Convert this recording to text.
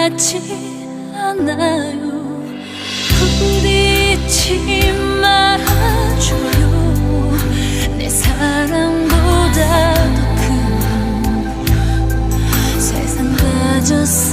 같지 않아요. 부딪히 말아줘요. 내 사랑보다 더 큰 세상 가졌어.